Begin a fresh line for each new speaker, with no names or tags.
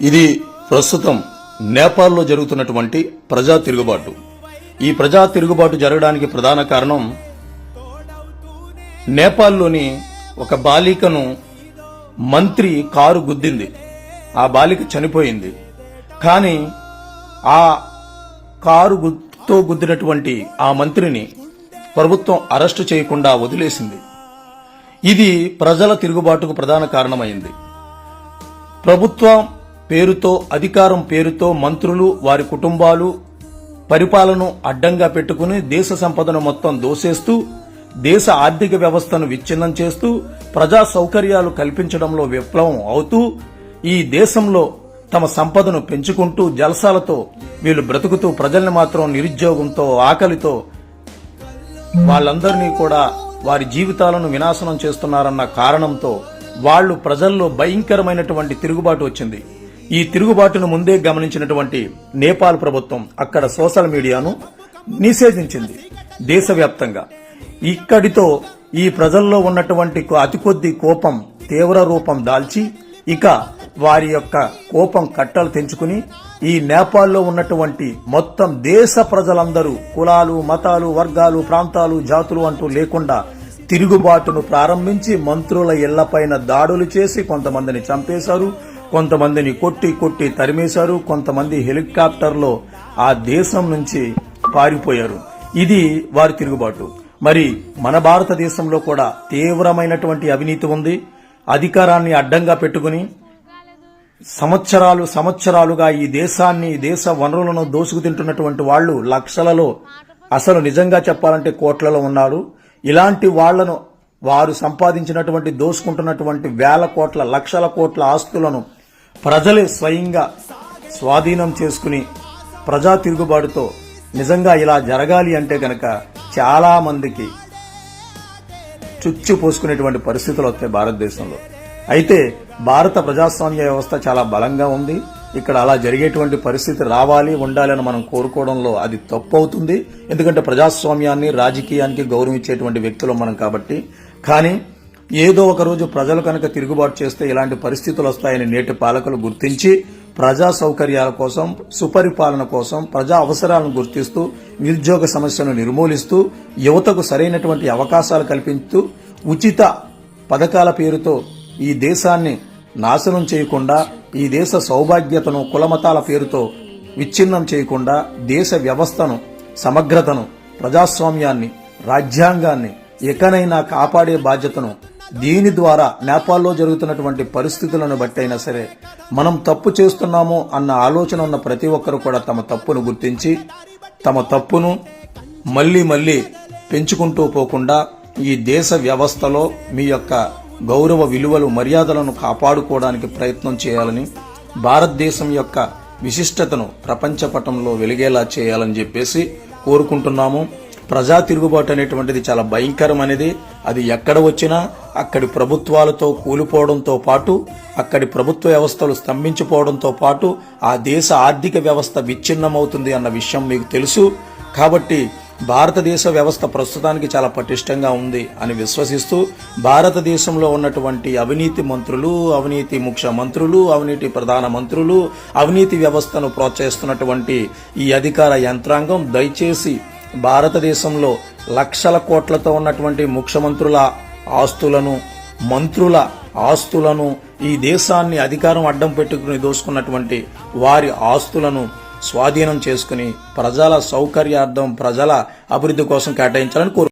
ఇది ప్రస్తుతం నేపాల్లో జరుగుతున్నటువంటి ప్రజా తిరుగుబాటు. ఈ ప్రజా తిరుగుబాటు జరగడానికి ప్రధాన కారణం నేపాల్లోని ఒక బాలికను మంత్రి కారు గుద్దింది. ఆ బాలిక చనిపోయింది. కానీ ఆ కారు గుర్తుతో గుద్దినటువంటి ఆ మంత్రిని ప్రభుత్వం అరెస్టు చేయకుండా వదిలేసింది. ఇది ప్రజల తిరుగుబాటుకు ప్రధాన కారణమైంది. ప్రభుత్వం పేరుతో అధికారం పేరుతో మంత్రులు వారి కుటుంబాలు పరిపాలన అడ్డంగా పెట్టుకుని దేశ సంపదను మొత్తం దోసేస్తూ దేశ ఆర్థిక వ్యవస్థను విచ్ఛిన్నం చేస్తూ ప్రజా సౌకర్యాలు కల్పించడంలో విప్లవం అవుతూ ఈ దేశంలో తమ సంపదను పెంచుకుంటూ జలసాలతో వీళ్ళు బ్రతుకుతూ ప్రజల్ని మాత్రం నిరుద్యోగంతో ఆకలితో వాళ్ళందరినీ కూడా వారి జీవితాలను వినాశనం చేస్తున్నారన్న కారణంతో వాళ్ళు ప్రజల్లో భయంకరమైనటువంటి తిరుగుబాటు వచ్చింది. ఈ తిరుగుబాటును ముందే గమనించినటువంటి నేపాల్ ప్రభుత్వం అక్కడ సోషల్ మీడియాను నిషేధించింది దేశవ్యాప్తంగా. ఇక్కడితో ఈ ప్రజల్లో ఉన్నటువంటి అతి కొద్ది కోపం తీవ్ర రూపం దాల్చి ఇక వారి యొక్క కోపం కట్టలు తెంచుకుని ఈ నేపాల్లో ఉన్నటువంటి మొత్తం దేశ ప్రజలందరూ కులాలు మతాలు వర్గాలు ప్రాంతాలు జాతులు అంటూ లేకుండా తిరుగుబాటును ప్రారంభించి మంత్రుల ఇళ్ళపైన దాడులు చేసి కొంతమందిని చంపేశారు. కొంతమందిని కొట్టి కొట్టి తరిమేశారు కొంతమంది హెలికాప్టర్లో ఆ దేశం నుంచి పారిపోయారు. ఇది వారి తిరుగుబాటు. మరి మన భారతదేశంలో కూడా తీవ్రమైనటువంటి అవినీతి ఉంది. అధికారాన్ని అడ్డంగా పెట్టుకుని సంవత్సరాలు సంవత్సరాలుగా ఈ దేశాన్ని దేశ వనరులను దోసుకు తింటున్నటువంటి వాళ్ళు లక్షలలో అసలు నిజంగా చెప్పాలంటే కోట్లలో ఉన్నారు. ఇలాంటి వాళ్ళను వారు సంపాదించినటువంటి దోసుకుంటున్నటువంటి వేల కోట్ల లక్షల కోట్ల ఆస్తులను ప్రజలే స్వయంగా స్వాధీనం చేసుకుని ప్రజా తిరుగుబాటుతో నిజంగా ఇలా జరగాలి అంటే కనుక చాలామందికి చుచ్చు పోసుకునేటువంటి పరిస్థితులు వస్తాయి భారతదేశంలో. అయితే భారత ప్రజాస్వామ్య వ్యవస్థ చాలా బలంగా ఉంది. ఇక్కడ అలా జరిగేటువంటి పరిస్థితి రావాలి ఉండాలి అని మనం కోరుకోవడంలో అది తప్పు అవుతుంది ఎందుకంటే ప్రజాస్వామ్యాన్ని రాజకీయానికి గౌరవించేటువంటి వ్యక్తులు మనం కాబట్టి. కానీ ఏదో ఒక రోజు ప్రజలు కనుక తిరుగుబాటు చేస్తే ఇలాంటి పరిస్థితులు వస్తాయని నేటి పాలకులు గుర్తించి ప్రజా సౌకర్యాల కోసం సుపరిపాలన కోసం ప్రజా అవసరాలను గుర్తిస్తూ నిరుద్యోగ సమస్యను నిర్మూలిస్తూ యువతకు సరైనటువంటి అవకాశాలు కల్పిస్తూ ఉచిత పథకాల పేరుతో ఈ దేశాన్ని నాశనం చేయకుండా ఈ దేశ సౌభాగ్యతను కులమతాల పేరుతో విచ్ఛిన్నం చేయకుండా దేశ వ్యవస్థను సమగ్రతను ప్రజాస్వామ్యాన్ని రాజ్యాంగాన్ని ఎకనైనా కాపాడే బాధ్యతను దీని ద్వారా నేపాల్లో జరుగుతున్నటువంటి పరిస్థితులను బట్టి అయినా సరే మనం తప్పు చేస్తున్నాము అన్న ఆలోచన ఉన్న ప్రతి ఒక్కరు కూడా తమ తప్పును గుర్తించి తమ తప్పును మళ్ళీ మళ్ళీ పెంచుకుంటూ పోకుండా ఈ దేశ వ్యవస్థలో మీ యొక్క గౌరవ విలువలు మర్యాదలను కాపాడుకోవడానికి ప్రయత్నం చేయాలని భారతదేశం యొక్క విశిష్టతను ప్రపంచ పటంలో వెలిగేలా చేయాలని చెప్పేసి కోరుకుంటున్నాము. ప్రజా తిరుగుబాటు అనేటువంటిది చాలా భయంకరమనేది అది ఎక్కడ వచ్చినా అక్కడి ప్రభుత్వాలతో కూలిపోవడంతో పాటు అక్కడి ప్రభుత్వ వ్యవస్థలు స్తంభించిపోవడంతో పాటు ఆ దేశ ఆర్థిక వ్యవస్థ విచ్ఛిన్నమవుతుంది అన్న విషయం మీకు తెలుసు. కాబట్టి భారతదేశ వ్యవస్థ ప్రస్తుతానికి చాలా పటిష్టంగా ఉంది అని విశ్వసిస్తూ భారతదేశంలో ఉన్నటువంటి అవినీతి మంత్రులు అవినీతి ముఖ్య మంత్రులు అవినీతి ప్రధాన మంత్రులు అవినీతి వ్యవస్థను ప్రోత్సహిస్తున్నటువంటి ఈ అధికార యంత్రాంగం దయచేసి భారతదేశంలో లక్షల కోట్లతో ఉన్నటువంటి ముఖ్యమంత్రుల ఆస్తులను మంత్రుల ఆస్తులను ఈ దేశాన్ని అధికారం అడ్డం పెట్టుకుని దోసుకున్నటువంటి వారి ఆస్తులను స్వాధీనం చేసుకుని ప్రజల సౌకర్యార్థం ప్రజల అభివృద్ధి కోసం కేటాయించాలని కోరు